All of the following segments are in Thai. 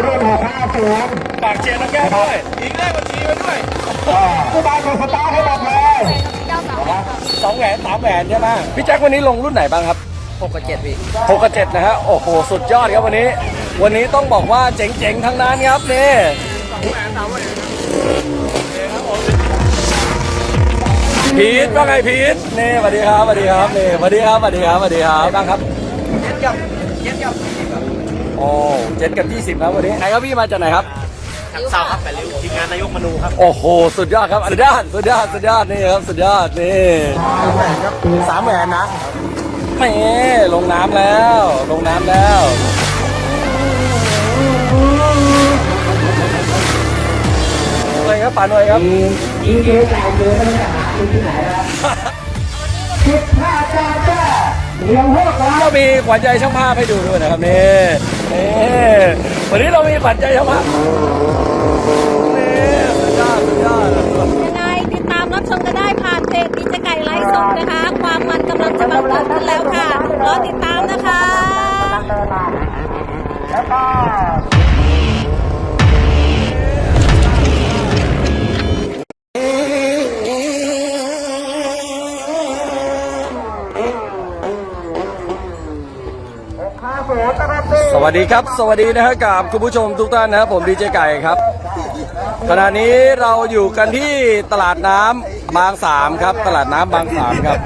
เรียนหกห้าศูนย์ฝากเชียร์น้องแก้วด้วยอีกเลขบัญชีไว้ด้วยผู้บานคนสตาร์ทให้หมดเลยสองแหวนสามแหวนใช่ไหมพี่แจ็ควันนี้ลงรุ่นไหนบ้างครับหกกับเจ็ดพี่หกกับเจ็ดนะฮะโอ้โหสุดยอดครับวันนี้ วันนี้ต้องบอกว่าเจ๋งๆทั้งนั้นครับนี่พีทว่าไงพีทนี่สวัสดีครับสวัสดีครับนี่สวัสดีครับสวัสดีครับสวัสดีครับบ้างครับเจ็ดกับเจ็ดกับ โอ้เจ็ดกับยี่สิบครับวันนี้ไหนครับพี่มาจากไหนครับทางเสาครับแปดริ้วทีมงานนายกมนูครับ โอ้โห สุดยอดครับสุดยอดสุดยอดสุดยอดนี่ครับสุดยอดนี่สามแหวนนะแหม่ลงน้ำแล้ว ลงน้ำแล้วอะไรครับป่าหน่อยครับยิงเกมจ่ายเกมไม่ได้หาที่ไหนแล้วสิบห้าจานจ้าเลี้ยงพวกเราก็มีขวัญใจช่างภาพให้ดูด้วยนะครับนี่นี่ วันนี้เรามีขวัญใจช่างภาพนี่สุดยอดสุดยอดยังไงติดตามรับชมกันได้ผ่านเพจดิจไก่ไลฟ์สดนะคะ ความมันกำลังจะบังเกิดขึ้นแล้วค่ะรอติดตามนะคะแล้วก็ วัสดีครับ สวัสดีนะฮะกับคุณผู้ชมทุกท่านนะครับผมดีเจไก่ครับ ขณะนี้เราอยู่กันที่ตลาดน้ำบางสามครับ ตลาดน้ำบางสามครับ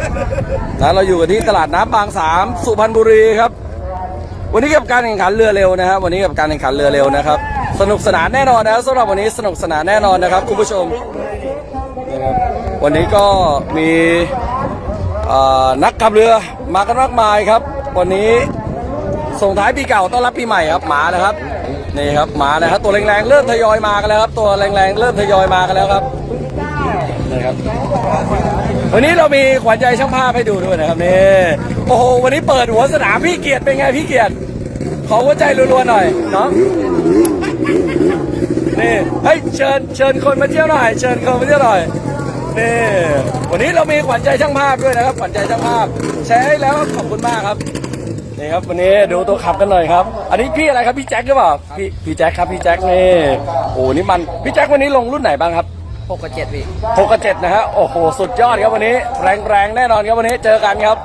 นะเราอยู่กันที่ตลาดน้ำบางสามสุพรรณบุรีครับ วันนี้กับการแข่งขันเรือเร็วนะครับ วันนี้กับการแข่งขันเรือเร็วนะครับ สนุกสนานแน่นอนนะสำหรับวันนี้สนุกสนานแน่นอนนะครับ คุณผู้ชมนะครับวันนี้ก็มีนักขับเรือมากันมากมายครับ วันนี้ ส่งท้ายปีเก่าต้อนรับปีใหม่ครับมาแล้วครับนี่ครับมาแล้วครับตัวแรงๆเริ่มทยอยมากันแล้วครับตัวแรงๆเริ่มทยอยมากันแล้วครับนี่ครับวันนี้เรามีขวัญใจช่างภาพให้ดูด้วยนะครับนี่โอ้โหวันนี้เปิดหัวสนามพี่เกียรติเป็นไงพี่เกียรติขอหัวใจรัวๆหน่อยเนาะนี่เฮ้ยเชิญเชิญคนมาเที่ยวหน่อยเชิญคนมาเที่ยวหน่อยนี่วันนี้เรามีขวัญใจช่างภาพด้วยนะครับขวัญใจช่างภาพแชร์ให้แล้วขอบคุณมากครับ นี่ครับวันนี้ดูตัวขับกันหน่อยครับ อันนี้พี่อะไรครับพี่แจ็คหรือเปล่าพี่พี่แจ็คครับพี่แจ็คนี่โอ้นี่มันพี่แจ็ควันนี้ลงรุ่นไหนบ้างครับหกกับเจ็ดพี่หกกับเจ็ดนะฮะโอ้โหสุดยอดครับวันนี้ แรงแรงๆแน่นอนครับวันนี้เจอกันครับ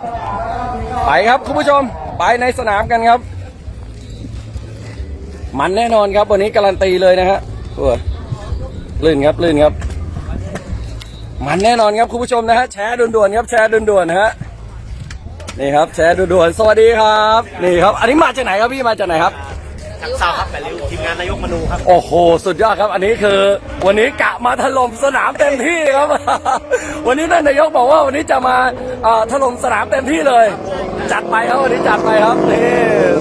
ไปครับคุณผู้ชมไปในสนามกันครับ มันแน่นอนครับวันนี้การันตีเลยนะฮะโอ้ยลื่นครับลื่นครับ มันแน่นอนครับคุณผู้ชมนะฮะแชร์ด่วนๆครับแชร์ด่วนๆนะฮะ นี่ครับแชร์ด่วนๆสวัสดีครับ นี่ครับ อันนี้มาจากไหนครับพี่มาจากไหนครับทางเสาครับแปดริ้วทีมงานนายกมนูครับ โอ้โห สุดยอดครับ อันนี้คือ วันนี้กะมาถล่มสนามเต็มที่ครับ วันนี้ท่านนายกบอกว่าวันนี้จะมาเอ่อถล่มสนามเต็มที่เลย จัดไปครับวันนี้จัดไปครับนี่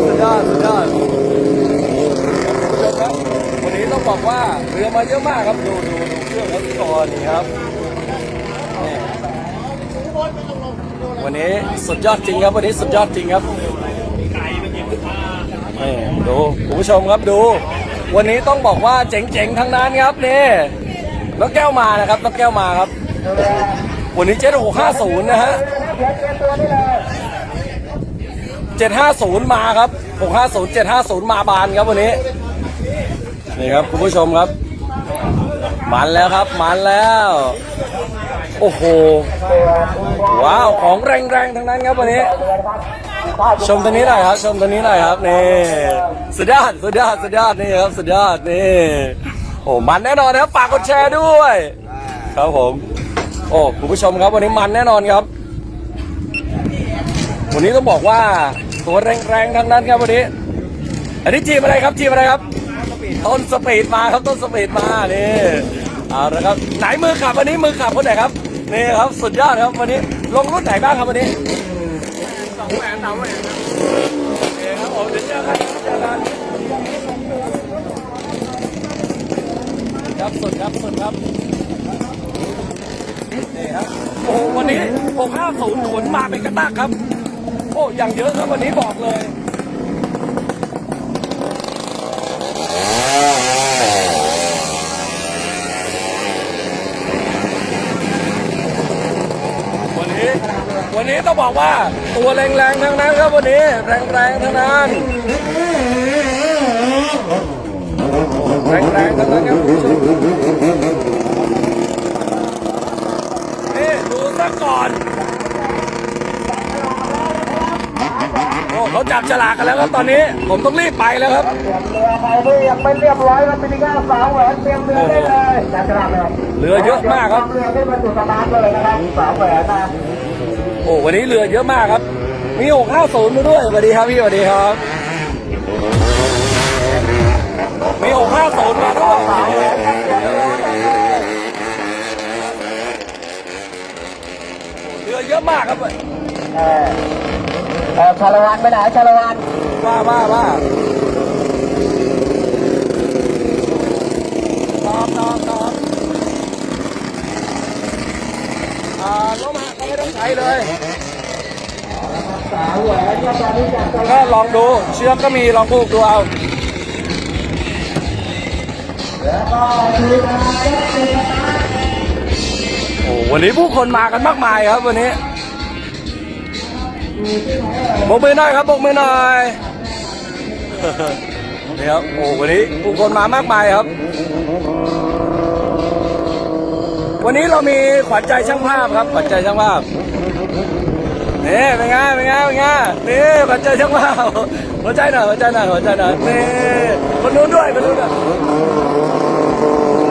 สุดยอดสุดยอดคุณผู้ชมครับวันนี้ต้องบอกว่าเรือมาเยอะมากครับดูดูดูเครื่องรถก่อนนี่ครับนี่ วันนี้สุดยอดจริงครับ วันนี้สุดยอดจริงครับนี่ดูคุณผู้ชมครับดู วันนี้ต้องบอกว่าเจ๋งๆทั้งนั้นครับนี่น้องแก้วมานะครับน้องแก้วมาครับ วันนี้เจ็ดหกห้าศูนย์นะฮะเจ็ดห้าศูนย์มาครับหกห้าศูนย์เจ็ดห้าศูนย์มาบานครับวันนี้นี่ครับคุณผู้ชมครับ มันแล้วครับมันแล้ว โอ้โห ว้าว ของแรงๆ ทั้งนั้นครับวันนี้ ชมตัวนี้หน่อยครับ ชมตัวนี้หน่อยครับ นี่ สุดยอด สุดยอด สุดยอด นี่ครับ สุดยอด นี่ โอ้ มันแน่นอนนะครับ ฝากกดแชร์ด้วย ครับผม โอ้ คุณผู้ชมครับ วันนี้มันแน่นอนครับ วันนี้ต้องบอกว่า ตัวแรงๆ ทั้งนั้นครับวันนี้ อันนี้ทีมอะไรครับ ทีมอะไรครับ ต้นสปีดมาครับ ต้นสปีดมา นี่ เอาละครับไหนมือขับวันนี้มือขับคนไหนครับนี่ครับสุดยอดครับวันนี้ลงรุ่นไหนบ้างครับวันนี้โอเคครับผมเดี๋ยวเจอกันเจอกันครับสุดครับสุดครับนี่ครับโอ้วันนี้650ขนมาเป็นกระตักครับ โอ้อย่างเยอะครับวันนี้บอกเลย วันนี้ วันนี้ต้องบอกว่าตัวแรงๆทั้งนั้นครับวันนี้แรงๆทั้งนั้นแรงๆทั้งนั้นครับคุณผู้ชมนี่ดูซะก่อนโอ้เขาจับฉลากกันแล้วครับตอนนี้ ผมต้องรีบไปแล้วครับเรือไปด้วยยังไม่เรียบร้อยครับเป็นก้าสาวแหวนเตรียมเรือได้เลยจัดกระดาษเลยเรือเยอะมากครับเรือขึ้นมาจุดสตาร์ทเลยนะครับสาวแหวนนะ โอ้วันนี้เรือเยอะมากครับ มีหกห้าศูนย์มาด้วยสวัสดีครับพี่สวัสดีครับ มีหกห้าศูนย์มาด้วยเรือเยอะมากครับเออเออชาละวันไปไหนชาละวันว่าว่าว่าตอบตอบตอบอ่าล้มหักก็ไม่ ต้องใช้เลยสาวแหวนก็ตอนนี้จัดก็ลองดูเชือกก็มีลองผูกดูเอาแล้วก็ดูนะเป็นโอ้วันนี้ผู้คนมากันมากมายครับวันนี้บกมือหน่อยครับบกมือหน่อยนี่ครับโอ้วันนี้ผู้คนมามากมายครับ วันนี้เรามีขวัญใจช่างภาพครับขวัญใจช่างภาพนี่เป็นไงเป็นไงเป็นไงนี่ขวัญใจช่างภาพหัวใจหน่อยหัวใจหน่อยหัวใจหน่อยนี่คนนู้นด้วยคนนู้นด้วย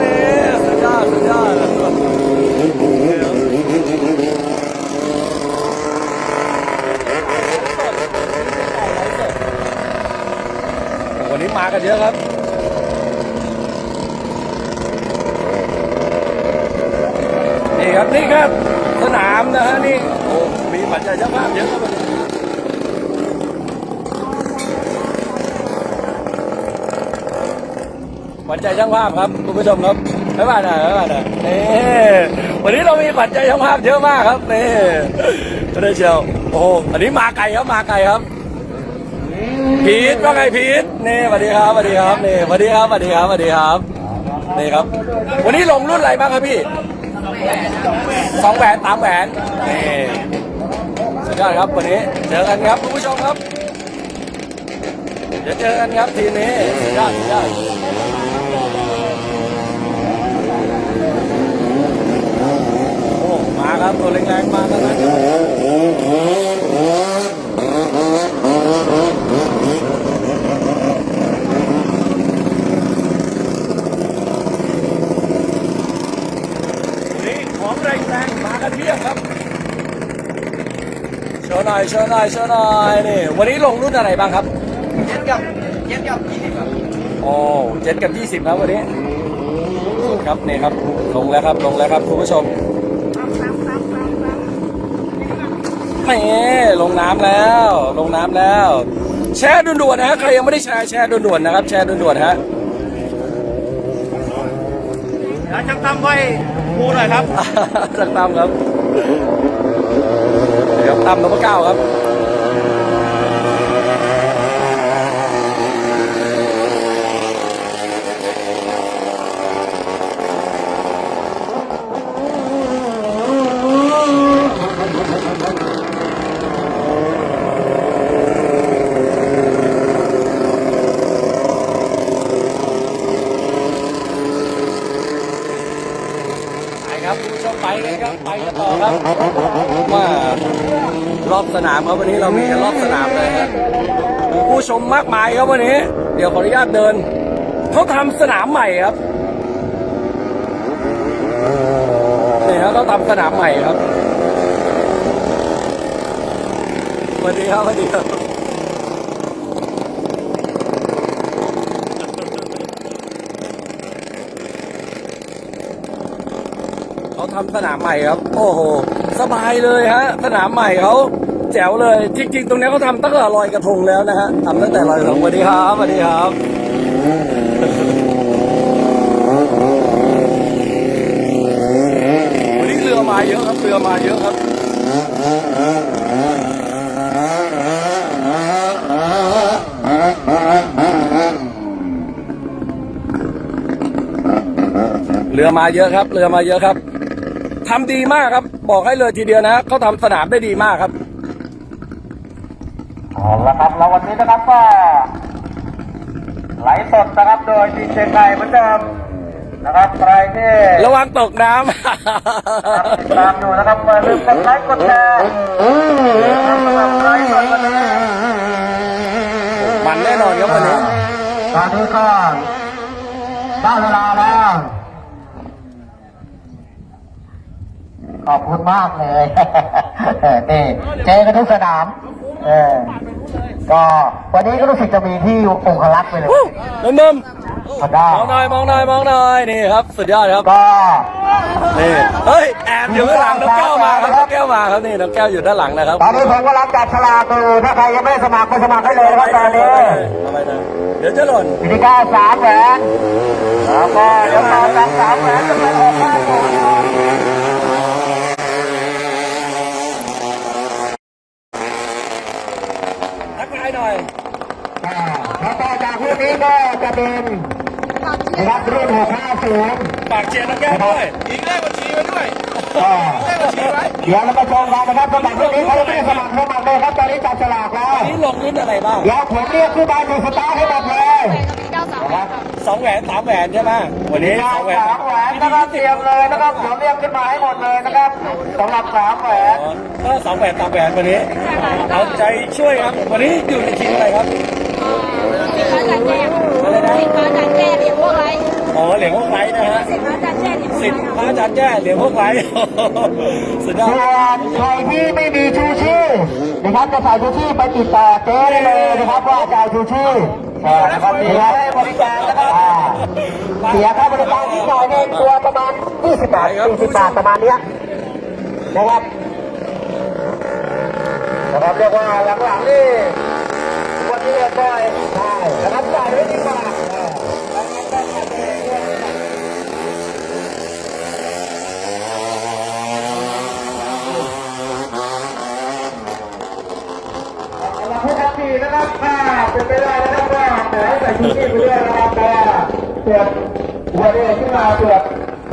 นี่สุดยอดสุดยอดวันนี้มากันเยอะครับ นี่ครับนี่ครับสนามนะฮะนี่โอ้มีปัจจัยเจ้าภาพเยอะครับปัจจัยช่างภาพครับคุณผู้ชมครับไม่ว่าน่อยไม่ว่าน่อยนี่วันนี้เรามีปัจจัยช่างภาพเยอะมากครับนี่ไม่ได้เชียวโอ้โหอันนี้มาไกลครับมาไกลครับพีทว่าไงพีทนี่สวัสดีครับสวัสดีครับนี่สวัสดีครับสวัสดีครับสวัสดีครับนี่ครับ วันนี้ลงรุ่นอะไรบ้างครับพี่ สองแหวนสามแหวนนี่สุดยอดครับวันนี้เจอกันครับคุณผู้ชมครับเดี๋ยวเจอกันครับทีนี้สุดยอดสุดยอดโอ้มาครับตัวแรงๆมาแล้วนะครับง แรงๆมากันเพียบครับโชว์หน่อยโชว์หน่อยโชว์หน่อยนี่วันนี้ลงรุ่นอะไรบ้างครับเจ็ดกับเจ็ดกับยี่สิบครับโอ้เจ็ดกับยี่สิบครับวันนี้ครับนี่ครับลงแล้วครับลงแล้วครับคุณผู้ชมแหม่ลงน้ำแล้ว ลงน้ำแล้ว แชร์ด่วนๆนะฮะใครยังไม่ได้แชร์แชร์ด่วนๆนะครับ แชร์ด่วนๆฮะ แล้ว ช่างตั้มไว้ภูหน่อยครับจากตั้มครับเดี๋ยวตั้มนพเก้าครับ ไปครับคุณผู้ชม ไปกันครับไปกันต่อครับว่ารอบสนามครับวันนี้เรามีกันรอบสนามเลยครับผู้ชมมากมายครับวันนี้ เดี๋ยวขออนุญาตเดินเขาทำสนามใหม่ครับนี่ครับเขาทำสนามใหม่ครับสวัสดีครับสวัสดีครับ เขาทำสนามใหม่ครับ โอ้โห สบายเลยฮะ สนามใหม่เขาแจ๋วเลย จริง ๆ ตรงนี้เขาทำตั้งแต่ลอยกระทงแล้วนะฮะทำตั้งแต่ลอยกระทงสวัสดีครับสวัสดีครับวันนี้เรือมาเยอะครับเรือมาเยอะครับเรือมาเยอะครับ เรือมาเยอะครับ ทำดีมากครับ บอกให้เลยทีเดียวนะเขาทำสนามได้ดีมากครับเอาละครับแล้ววันนี้นะครับก็ไหลฟ์สสดนะครับ โดยดีเจไก่เหมือนเดิมนะครับใครที่ระวังตกน้ติดตามอยู่นะครับอย่าลืมกดไลค์กดแชร์นะครับสำหรับไลฟ์สดวันนี้ำมันแน่นอนครับวันนี้ตอนนี้ก็ได้เวลาแล้ว ขอบคุณมากเลยนี่เจอกันทุกสนาม เออ ก็วันนี้ก็รู้สึกจะมีที่องคลักษ์ไปเลยนุ่มนุ่มพอได้มองหน่อยมองหน่อยมองหน่อยนี่ครับสุดยอดครับก็นี่เฮ้ยแอบอยู่ข้างหลังน้องแก้วมาครับน้องแก้วมาครับนี่น้องแก้วอยู่ด้านหลังนะครับตอนนี้ผมก็รับจับฉลากอยู่ถ้าใครยังไม่ได้สมัครไปสมัครได้เลยนะครับตอนนี้ทำไมนะเดี๋ยวจะหล่นวิธีการสามแหวนแล้วก็เดี๋ยวต่อจากสามแหวนจะเป็นหกห้าหกทักทายหน่อย อ่าแล้วต่อจากรุ่นนี้ก็จะ เป็นนะครับรุ่นหกห้าศูนย์ฝากเชียร์น้องแก้วด้วยอีกเลขบัญชีไว้ด้วยก็เลขบัญชีไว้เดี๋ยวเรามาชมกันนะครับสมัครรุ่นนี้เขาจะไม่ได้สมัครสมัครเลยครับตอนนี้จับฉลากแล้วนี่ลงรุ่นอะไรบ้างเดี๋ยวผมเรียกผู้บาดูสตาร์ให้หมดเลยนะครับสองแหวนสามแหวนใช่ไหมวันนี้สสาอมงแหแหววนนแหวนนะครับเตรียมเลยนะครับเดี๋ยวเรียกขึ้นมาให้หมดเลยนะครับสำหรับสามแหวนก็สองแหวนสามแหวนวันนี้เอาใจช่วยครับวันนี้อยู่ในทีมอะไรครับ สิบพระจันแจ้งสิบพระจันแจ้งเหรียญพวกไรอ๋อเหรียญพวกไรนะฮะสิบพระจันแจ้งเหรียญพวกสิทธิ์พไรระอาจารย์แจ้เหรียญพวกไรสุดยอดส่วนใครที่ไม่มีชูชีพนะครับจะใส่ชูชีพไปติดต่อเจ๊ได้เลยนะครับว่าจะเอาชูชีพอ่านะครับมีให้บริการนะครับอ่าเสียค่าบริการที่หน่อยในตัวประมาณ20บาท40บาทประมาณเนี้ยนะครับนะครับเรียกว่าหลังๆนี่วันนี้บ่อยใช่นะครับจ่ายไว้ดีกว่าอ่า เราพูดทันทีนะครับถ้าเป็นไปได้นะครับก็ขอให้ใส่ชุดนี้ไปด้วยนะครับเพราะว่าตรวจอุบัติเหตุขึ้นมาตรวจ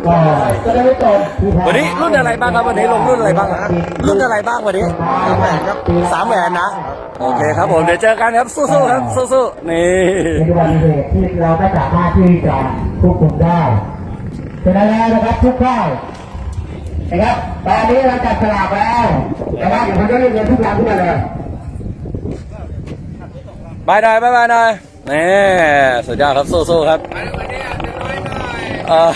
ก็จะได้ไม่จบ วันนี้รุ่นอะไรบ้างครับวันนี้ลงรุ่นอะไรบ้างฮะรุ่นอะไรบ้างวันนี้สามแหวนครับสามแหวนนะ โอเคครับผมเดี๋ยวเจอกันครับสู้ๆครับสู้ๆนี่เป็นอุบัติเหตุที่เราไม่สามารถที่จะควบคุมได้ฉะนั้นแล้วนะครับทุกท่านนะครับตอนนี้เราจับฉลากแล้วนะครับเดี๋ยวผมจะเรียกเงินทุกรางขึ้นมาเลยบายหน่อยบายบายหน่อยนี่สุดยอดครับสู้ๆครับเออ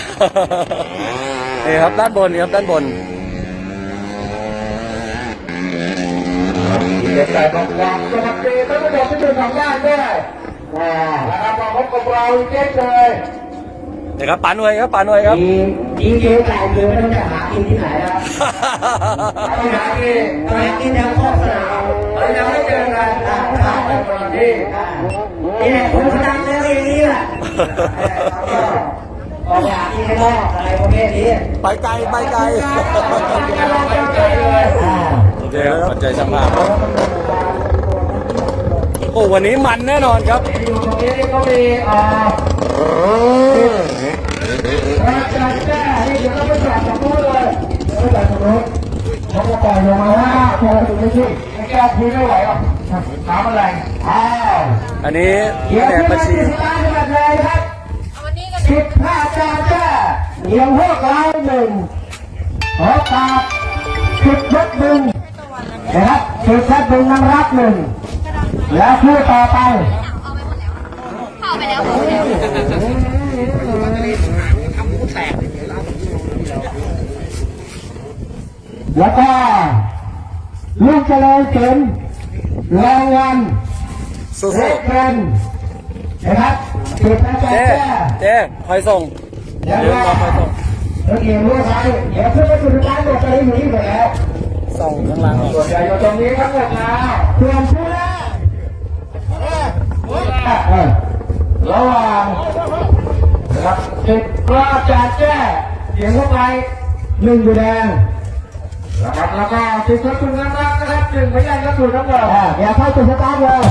นี่ครับด้านบนนี่ครับด้านบนเด็กใส่บอกว่าสวัสดีท่านผู้ชมที่ดูทางบ้านด้วยอ่านะครับมาพบกับเราเช่นเคยนี่ครับปานวยครับปาหน่วยครับมีดีเจไก่คือไม่ต้องไปหากินที่ไหนแล้วไปหากินไปหากินแถวข้อสนามเรายังไม่เจอกันอ่าอ่าเป็นนที่นี่แหละผมดังเลยอย่างนี้แหละ ออกไปหากินข้างนอกอะไรประเภทนี้ไปไกลไปไกลโอเคครับปัจจัยสภาพโอ้วันนี้มันแน่นอนครับอยู่ตรงนี้ก็มีอ่าราชาแจ้นี่เดี๋ยวเราไปจับตรงนู้นเลยเราไปจับตรงนู้นเขาก็ปล่อยลงมาว่าพอถึงไม่ใช่ไม่แก้คุยไม่ไหวหรอกน้ำอะไรอ้าวอันนี้เดี๋ยวแหนขึ้นบัมาญชี สิบห้าจานแจ้เดี๋ยวพวกเราหนึ่งขอตากสิบยกหนึ่งนะครับสิบยกหนึ่งนำรับหนึ่งแล้วคู่ต่อไปเข้าไปแล้วแล้วก็ลูกเจริญศิลป์รางวัลสู้เล็กเงินนะครับสิบห้าๆจานเจ๊แจ้เจ๊คอยส่ง เดี๋ยวเรอรอคอยส่งเดี๋ยวเกี่ยวรู้ไหมเดี๋ยวขึ้นไปสุดท้ายหมดไปอยู่นี่หมดแล้วส่งข้างล่างส่วนใหญ่อยู่ตรงนี้ทั้งหมดแล้วส่วนผู้แรกเอระหว่างรับสิบก็จะแจ้เสียงเข้าไปหนึ่งอยู่แดงนะครับแล้วก็สิบก็คุณนักนะครับหนึ่งพยานก็ถูกทั้งหมดเดี๋ยวเข้าจุดสตาร์ทเลย